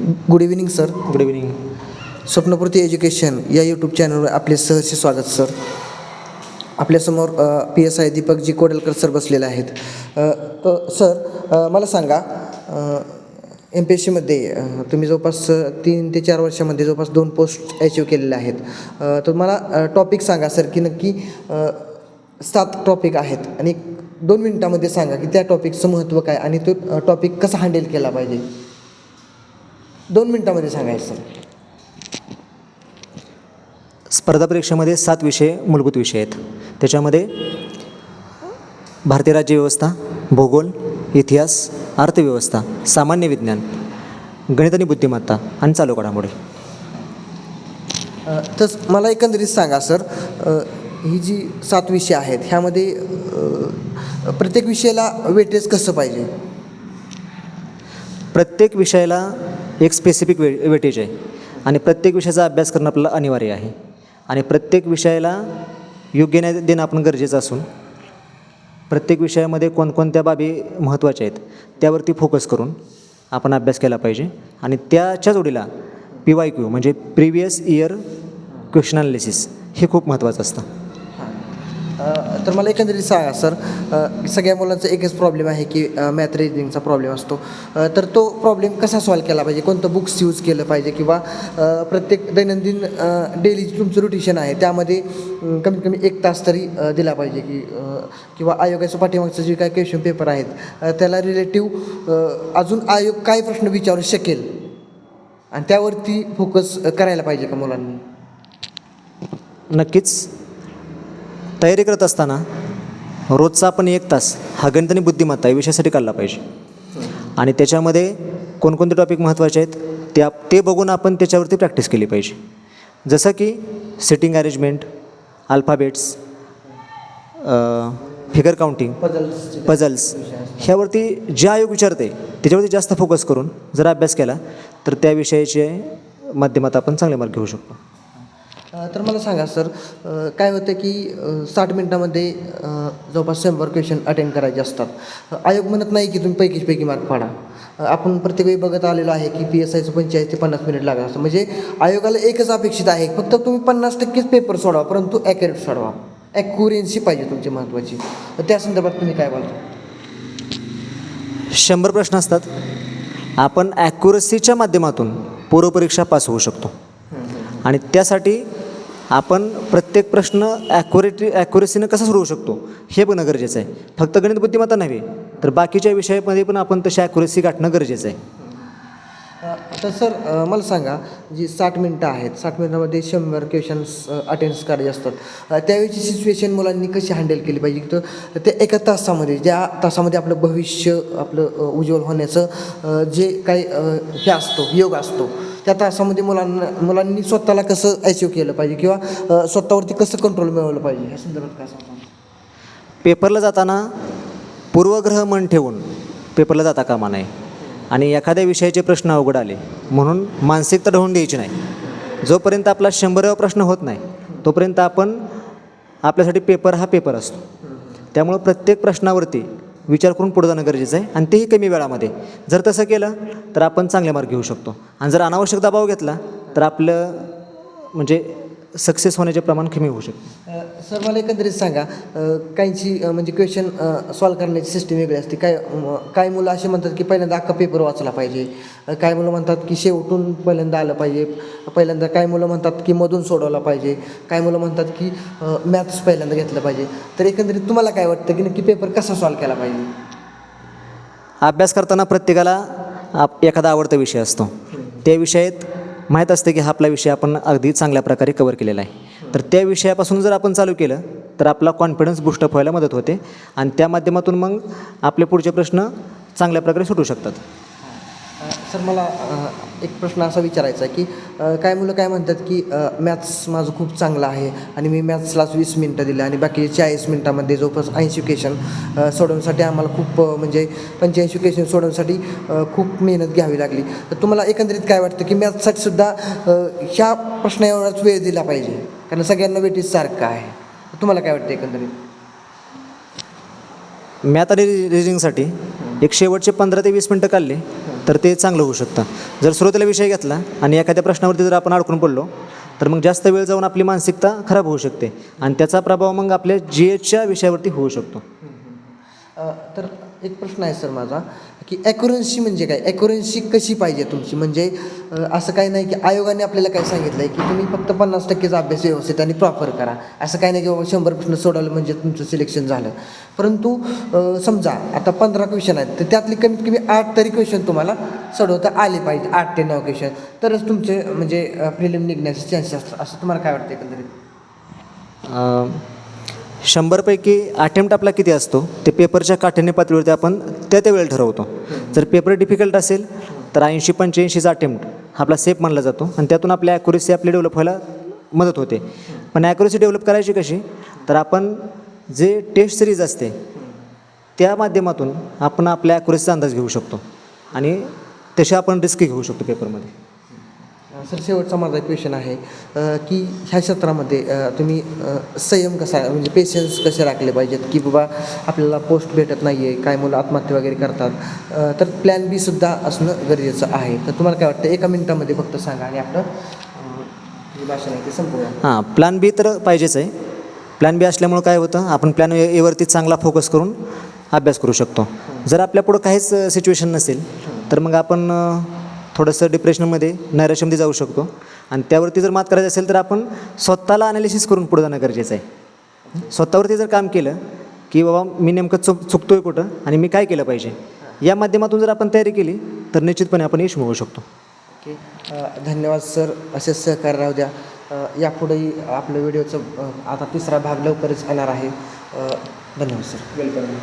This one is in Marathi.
Good evening sir good evening Swapnapurti education या यूट्यूब चॅनलवर आपले सहर्ष स्वागत सर आपल्यासमोर P S I Deepakji Kodalkar sir बसलेले आहेत. सर मला सांगा एम पी एस सीमध्ये तुम्ही जवळपास तीन ते चार वर्षामध्ये जवळपास दोन पोस्ट अचीव केलेल्या आहेत. तर मला टॉपिक सांगा सर की नक्की सात टॉपिक आहेत. आणि दोन मिनिटामध्ये सांगा की त्या टॉपिकचं महत्त्व काय आणि तो टॉपिक कसा हँडल केला पाहिजे? दोन मिनिटामध्ये सांगायचं सर. स्पर्धा परीक्षेमध्ये सात विषय मूलभूत विषय आहेत. त्याच्यामध्ये भारतीय राज्यव्यवस्था भूगोल इतिहास अर्थव्यवस्था सामान्य विज्ञान गणित आणि बुद्धिमत्ता आणि चालू घडामोडी. तर मला एकंदरीत सांगा सर ही जी सात विषय आहेत ह्यामध्ये प्रत्येक विषयाला वेटेज कसं पाहिजे? प्रत्येक विषयाला एक स्पेसिफिक वे वेटेज आहे. आणि प्रत्येक विषयाचा अभ्यास करणं आपल्याला अनिवार्य आहे. आणि प्रत्येक विषयाला योग्य न्याय देणं आपण गरजेचं असून प्रत्येक विषयामध्ये कोणकोणत्या बाबी महत्त्वाच्या आहेत त्यावरती फोकस करून आपण अभ्यास केला पाहिजे. आणि त्याच्या जोडीला पी वाय क्यू म्हणजे प्रिव्हियस इयर क्वेश्चन अनालिसिस हे खूप महत्त्वाचं असतं. तर मला एकंदरीत सांगा सर सगळ्या मुलांचा एकच प्रॉब्लेम आहे की मॅथ रिजनिंगचा प्रॉब्लेम असतो. तर तो प्रॉब्लेम कसा सॉल्व केला पाहिजे? कोणतं बुक्स यूज केलं पाहिजे? किंवा प्रत्येक दैनंदिन डेली तुमचं रुटिशन आहे त्यामध्ये कमीत कमी एक तास तरी दिला पाहिजे की किंवा आयोगाच्या पाठीमागचं जे काय क्वेश्चन पेपर आहेत त्याला रिलेटिव्ह अजून आयोग काय प्रश्न विचारू शकेल? आणि त्यावरती फोकस करायला पाहिजे का मुलांनी? नक्कीच. तयारी करत असताना रोजचा आपण एक तास हा गणित आणि बुद्धिमत्ता या विषयासाठी काढला पाहिजे. आणि त्याच्यामध्ये कोणकोणते टॉपिक महत्त्वाचे आहेत त्या ते बघून आपण त्याच्यावरती प्रॅक्टिस केली पाहिजे. जसं की sitting arrangement alphabets figure counting puzzles puzzles ह्यावरती जे आयोग विचारते त्याच्यावरती जास्त फोकस करून जर अभ्यास केला तर त्या विषयाचे माध्यमात आपण चांगले मार्क घेऊ शकतो. तर मला सांगा सर काय होतं की साठ मिनटामध्ये जवळपास शंभर क्वेश्चन अटेंड करायचे असतात. आयोग म्हणत नाही की तुम्ही पैकीच पैकी मार्क पाडा आपण प्रत्येक वेळी बघत आलेलो आहे की पी एस आयचं पंचेचाळीस ते पन्नास मिनिट लागत असतं. म्हणजे आयोगाला एकच अपेक्षित आहे फक्त तुम्ही पन्नास टक्केच पेपर सोडवा परंतु ॲक्युरेट सोडवा. ॲक्युरेन्सी पाहिजे तुमची महत्त्वाची तर त्या संदर्भात तुम्ही काय बोलता? शंभर प्रश्न असतात. आपण ॲक्युरसीच्या माध्यमातून पूर्वपरीक्षा पास होऊ शकतो. आणि त्यासाठी आपण प्रत्येक प्रश्न ॲक्युरेटी ॲक्युरेसीनं कसा सोडवू शकतो? हे बघणं गरजेचं आहे. फक्त गणित बुद्धिमत्ता नव्हे तर बाकीच्या विषयामध्ये पण आपण तशी ॲक्युरेसी गाठणं गरजेचं आहे. तर सर मला सांगा जी साठ मिनटं आहेत साठ मिनटामध्ये शंभर क्वेश्चन्स अटेंड्स करायचे असतात. अ, त्यावेळीची सिच्युएशन मुलांनी कशी हँडल केली पाहिजे? की तर ते एका तासामध्ये ज्या तासामध्ये आपलं भविष्य आपलं उज्ज्वल होण्याचं जे काही हे असतो योग असतो त्या तासामध्ये मुलांना मुलांनी स्वतःला कसं अचीव केलं पाहिजे किंवा स्वतःवरती कसं कंट्रोल मिळवलं पाहिजे? ह्या संदर्भात काय सांगता पेपरला जाताना पूर्वग्रह मन ठेवून पेपरला जाता कामा नये. आणि एखाद्या विषयाचे प्रश्न अवघड आले म्हणून मानसिकता ढवून द्यायची नाही. जोपर्यंत आपला शंभरावा प्रश्न होत नाही तोपर्यंत आपण आपल्यासाठी पेपर हा पेपर असतो. त्यामुळं प्रत्येक प्रश्नावरती विचार करून पुढे जाणं गरजेचं आहे. आणि तेही कमी वेळामध्ये. जर तसं केलं तर आपण चांगले मार्ग घेऊ शकतो. आणि जर अनावश्यक दबाव घेतला तर आपलं म्हणजे सक्सेस होण्याचे प्रमाण कमी होऊ शकते. सर मला एकंदरीत सांगा अ, काहींची अ, म्हणजे क्वेश्चन सॉल्व करण्याची सिस्टीम वेगळी असते. काय म, काही मुलं असे म्हणतात की पहिल्यांदा अख्खा पेपर वाचला पाहिजे. अ, काही मुलं म्हणतात की शेवटून पहिल्यांदा आलं पाहिजे. पहिल्यांदा काही मुलं म्हणतात की मधून सोडवला पाहिजे. काही मुलं म्हणतात की मॅथ्स पहिल्यांदा घेतलं पाहिजे. तर एकंदरीत तुम्हाला काय वाटतं की नक्की पेपर कसा सॉल्व केला पाहिजे? अभ्यास करताना प्रत्येकाला आप एखादा आवडता विषय असतो. त्या विषयात माहीत असते की हा आपला विषय आपण अगदी चांगल्या प्रकारे कवर केलेला आहे. तर त्या विषयापासून जर आपण चालू केलं तर आपला कॉन्फिडन्स बुस्टअप व्हायला मदत होते आणि त्या माध्यमातून मग आपले पुढचे प्रश्न चांगल्या प्रकारे सुटू शकतात. सर मला एक प्रश्न असा विचारायचा आहे की काय मुलं काय म्हणतात की मॅथ्स माझं खूप चांगलं आहे आणि मी मॅथ्सलाच वीस मिनटं दिले आणि बाकी चाळीस मिनटामध्ये जवळपास ऐंशी क्वेशन सोडवण्यासाठी आम्हाला खूप म्हणजे पंच्याऐंशी क्वेशन सोडवण्यासाठी खूप मेहनत घ्यावी लागली. तर तुम्हाला एकंदरीत काय वाटतं की मॅथ्ससाठी सुद्धा ह्या प्रश्नावरच वेळ दिला पाहिजे? कारण सगळ्यांना वेटीज सारखं आहे. तुम्हाला काय वाटतं एकंदरीत? मॅथ आणि रिजनिंगसाठी एक शेवटचे पंधरा ते वीस मिनटं काढले तर ते चांगलं होऊ शकतं. जर सुरुवातीला विषय घेतला आणि एखाद्या प्रश्नावरती जर आपण अडकून पडलो तर मग जास्त वेळ जाऊन आपली मानसिकता खराब होऊ शकते. आणि त्याचा प्रभाव मग आपल्या जी एचच्या विषयावरती होऊ शकतो. तर एक प्रश्न आहे सर माझा की ॲक्युरन्सी म्हणजे काय? ॲक्युरन्सी कशी पाहिजे तुमची? म्हणजे असं काही नाही की आयोगाने आपल्याला काय सांगितलं आहे की तुम्ही फक्त पन्नास टक्केचा अभ्यास व्यवस्थित आणि प्रॉपर करा. असं काही नाही की बाबा शंभर प्रश्न सोडवलं म्हणजे तुमचं सिलेक्शन झालं. परंतु समजा आता पंधरा क्वेश्चन आहेत तर त्यातले कमीत कमी आठ तरी क्वेश्चन तुम्हाला सोडवता आले पाहिजे आठ ते नऊ क्वेश्चन तरच तुमचे म्हणजे प्रिलिम निघण्याचे चान्सेस असतात. असं तुम्हाला काय वाटतं एकंदरीत? शंभरपैकी अटेम्प्ट आपला किती असतो ते पेपरच्या काठिण्य पातळीवरती आपण त्या त्या वेळेला ठरवतो. जर पेपर डिफिकल्ट असेल तर ऐंशी पंच्याऐंशीचा अटेम्प्ट हा आपला सेफ मानला जातो आणि त्यातून आपल्या ॲक्युरेसी आपली डेव्हलप व्हायला मदत होते. पण ॲक्युरेसी डेव्हलप करायची कशी? तर आपण जे टेस्ट सिरीज असते त्या माध्यमातून आपण आपल्या ॲक्युरेसीचा अंदाज घेऊ शकतो. आणि तसे आपण रिस्क घेऊ शकतो पेपरमध्ये सर शेवटचा माझा क्वेश्चन आहे की ह्या क्षेत्रामध्ये तुम्ही संयम कसा म्हणजे पेशन्स कसे राखले पाहिजेत? की बाबा आपल्याला पोस्ट भेटत नाही आहे काय मुलं आत्महत्या वगैरे करतात तर प्लॅन बी सुद्धा असणं गरजेचं आहे. तर तुम्हाला काय वाटतं एका मिनिटामध्ये फक्त सांगा आणि आपलं भाषण आहे ते संपूर्ण हां प्लॅन बी तर पाहिजेच आहे. प्लॅन बी असल्यामुळं काय होतं आपण प्लॅन एवरती चांगला फोकस करून अभ्यास करू शकतो. जर आपल्या पुढं काहीच सिच्युएशन नसेल तर मग आपण थोडंसं डिप्रेशनमध्ये नैराश्यमध्ये जाऊ शकतो. आणि त्यावरती जर मात करायचं असेल तर आपण स्वतःला अनालिसिस करून पुढे जाणं गरजेचं आहे. स्वतःवरती जर काम केलं की बाबा मी नेमकं चुक चुकतोय कुठं आणि मी काय केलं पाहिजे या माध्यमातून जर आपण तयारी केली तर निश्चितपणे आपण यश मिळवू शकतो. ओके. धन्यवाद सर असेच सहकार्य राहू द्या. यापुढेही आपलं व्हिडिओचं आता तिसरा भाग लवकरच येणार आहे. धन्यवाद सर. वेलकम.